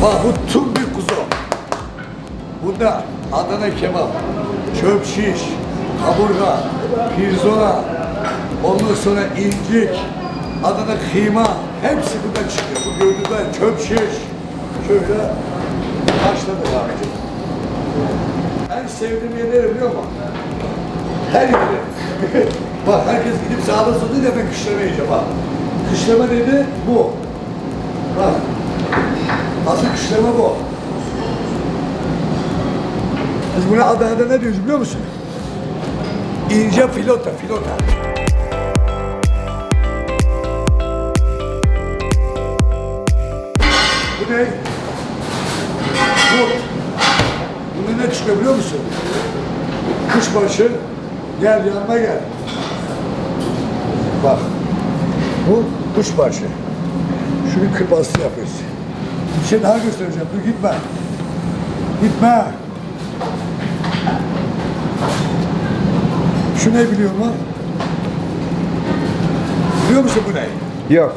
Tüm bir kuzu. Bunda Adana kebap, çöp şiş, kaburga, pirzola, ondan sonra incik, Adana kıyma, hepsi buradan çıkıyor. Bu gördüğünüz çöp şiş. Şöyle başladı abicim. En sevdiğim yerleri biliyor musun? Her yeri. bak herkes gidip sağda solda da ben kışlama yiyeceğim bak. Kışlama dedi bu. Bak. Asıl kışlama bu. Biz buna Adana'da ne diyoruz biliyor musun? İnce filota, filota. Bu ne? Bu. Bunda ne çıkıyor biliyor musun? Kuşbaşı, gel yanıma gel. Bak, bu kuşbaşı. Şunu kırbası yapıyoruz. Bir şey daha göstereceğim, dur gitme. Gitme. Şu ne biliyor musun? Biliyor musun bu ne? Yok.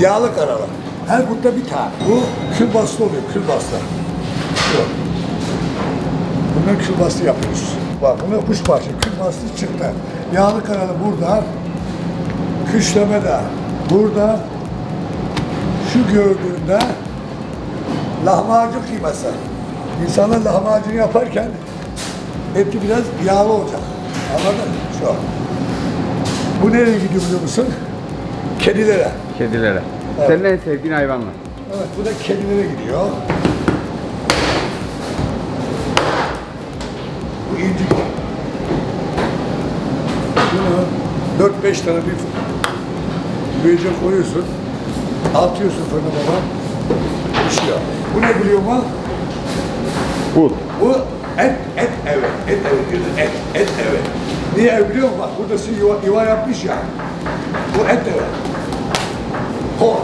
Yağlı karalı. Her burada bir tane. Bu külbastı oluyor, külbastı. Yok. Bundan külbastı yapıyoruz. Bak buna kuşbaşı, külbastı çıktı. Yağlı karalı burada. Küşleme de burada. Şu gördüğünde lahmacun kıyması. İnsanlar lahmacun yaparken eti biraz yağlı olacak. Anladın mı? Şu. Bu nereye gidiyor biliyor musun? Kedilere. Kedilere. Evet. Senin en sevdiğin hayvanlar. Evet, bu da kedilere gidiyor. Bu incik. Bunu 4-5 tane bir büyüyece koyuyorsun. Atıyorsun fırına baba. Pişiyor. Bu ne biliyor musun? But. Bu et, et evet, et evet, et, et evet. Niye biliyor musun? Bak buradası yuva, yuva yapmış ya. Bu et evet. Hor.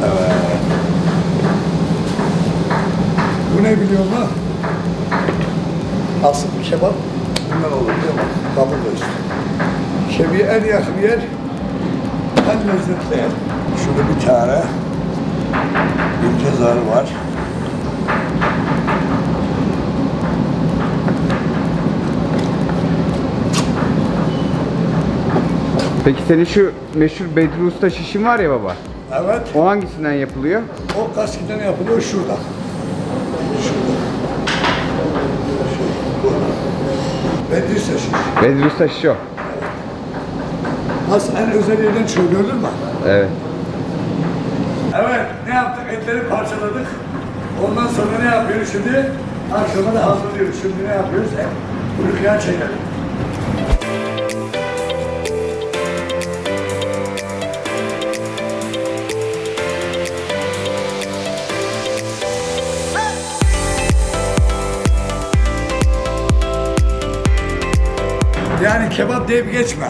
Evet. Bu ne biliyor musun? Asıl kebap bundan olur biliyor musun? Kaburga üstü. Kemiğe en yakın yer, en lezzetli yer. Şurada bir tane ince zarı var. Peki senin şu meşhur Bedri Usta şişin var ya baba. Evet. O hangisinden yapılıyor? O kaskiden yapılıyor şurada. Şurada. Bedri şiş. Bedri Usta şişi o. Nasıl en özel yerden çıkıyor gördün mü? Evet. Evet, ne yaptık? Etleri parçaladık. Ondan sonra ne yapıyoruz şimdi? Akşama da hazırlıyoruz. Şimdi ne yapıyoruz? E, Uykuya çekelim. Yani kebap deyip geçme.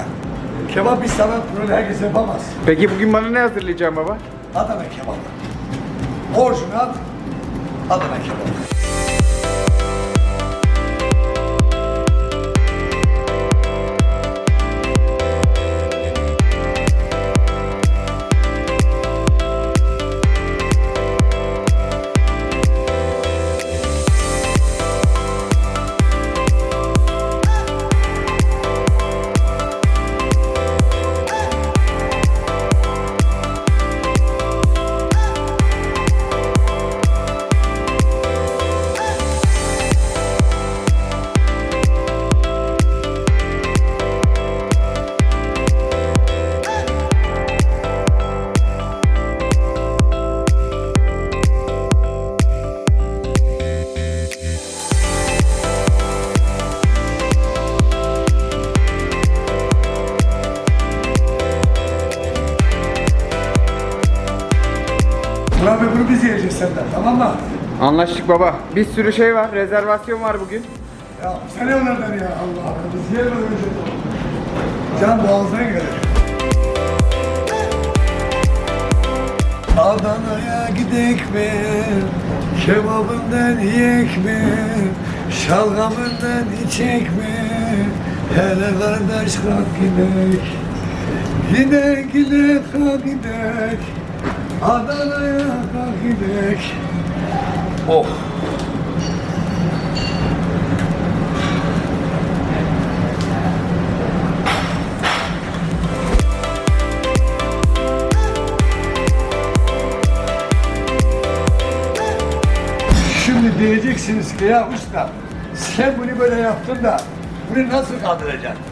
Kebap bir sanat böyle herkes yapamaz. Peki bugün bana ne hazırlayacağım baba? Adana kebabı. Orijinal Adana kebabı. Bunu biz yiyeceğiz senden tamam mı? Anlaştık baba. Bir sürü şey var. Rezervasyon var bugün. Ya sen onlardan ya Allah. Biz yiyelim önce. Can boğazına gelir. Adana'ya gidek mi? Kebabından yiyek mi? Şalgamından içek mi? Hele kardeş kalk gidek. Gidek gidek kalk gidek. Adana'ya gidek. Oh. Şimdi diyeceksiniz ki ya usta sen bunu böyle yaptın da bunu nasıl kaldıracaksın?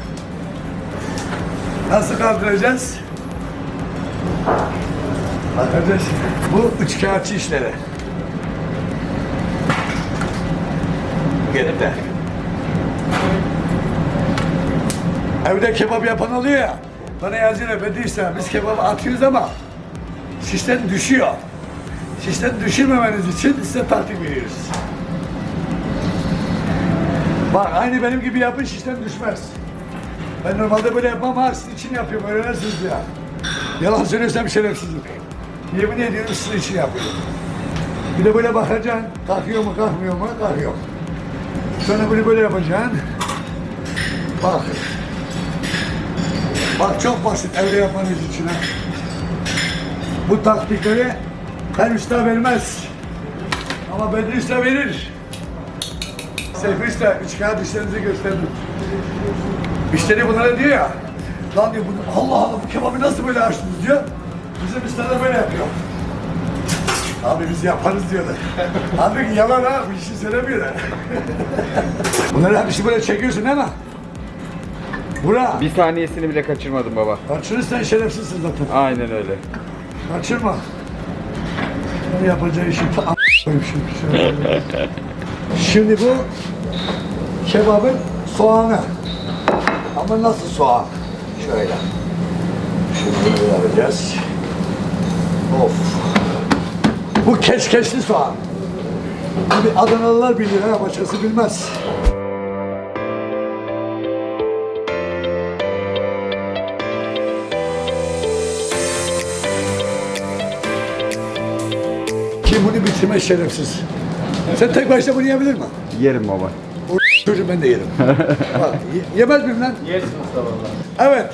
Nasıl kaldıracağız? Arkadaş bu üçkağıtçı işleri. Gelip de. Evde kebap yapan oluyor ya. Bana yazıyor Bediyse biz kebabı atıyoruz ama şişten düşüyor. Şişten düşürmemeniz için size taktik veriyoruz. Bak aynı benim gibi yapın şişten düşmez. Ben normalde böyle yapmam ama sizin için yapıyorum öğrenirsiniz ya. Yalan söylüyorsam şerefsizim. Yemin ediyorum sizin için yapıyorum. Bir de böyle bakacaksın, kalkıyor mu kalkmıyor mu kalkıyor. Sonra bunu böyle yapacaksın. Bak. Bak çok basit evde yapmanız için ha. Bu taktikleri her usta vermez. Ama Bedri Usta verir. Seyfi Usta üç kağıt işlerinizi gösterdim. Müşteri bunlara diyor ya. Lan diyor Allah Allah bu kebabı nasıl böyle açtınız diyor. Bizim ustalar böyle yapıyor. Abi biz yaparız diyorlar. Halbuki yalan ha, bir şey söylemiyorlar. Bunları hepsi böyle çekiyorsun değil mi? Bura. Bir saniyesini bile kaçırmadım baba. Kaçırırsan şerefsizsin zaten. Aynen öyle. Kaçırma. Bunu yapacağı işi ta a**ayım şimdi. Bu kebabın soğanı. Ama nasıl soğan? Şöyle. Şimdi yapacağız. Of. Bu keşkeşli soğan. Tabi Adanalılar bilir ha, başkası bilmez. Kim bunu bitirmez şerefsiz. Sen tek başına bunu yiyebilir mi? Yerim baba. O çocuğu ben de yerim. Bak, ye- yemez miyim lan? Yersin usta valla. Evet.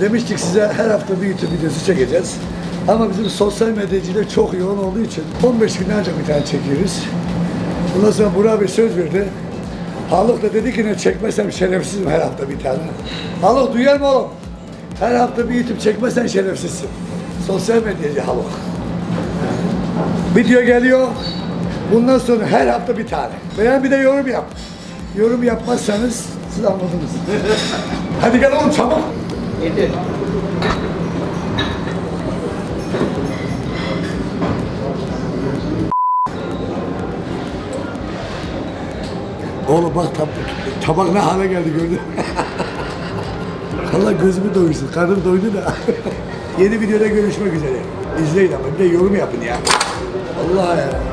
Demiştik size her hafta bir YouTube videosu çekeceğiz. Ama bizim sosyal medyacılar çok yoğun olduğu için 15 gün ancak bir tane çekiyoruz. Bundan sonra Burak Bey söz verdi. Haluk da dedi ki ne çekmezsem şerefsizim her hafta bir tane. Haluk duyar mı oğlum? Her hafta bir YouTube çekmezsen şerefsizsin. Sosyal medyacı Haluk. Video geliyor. Bundan sonra her hafta bir tane. Veya bir de yorum yap. Yorum yapmazsanız siz anladınız. Hadi gel oğlum çabuk. Getir. Oğlum bak tab tabak ne hale geldi gördün? Allah gözümü doyursun. Karnım doydu da. Yeni videoda görüşmek üzere. İzleyin ama bir de yorum yapın ya. Allah ya.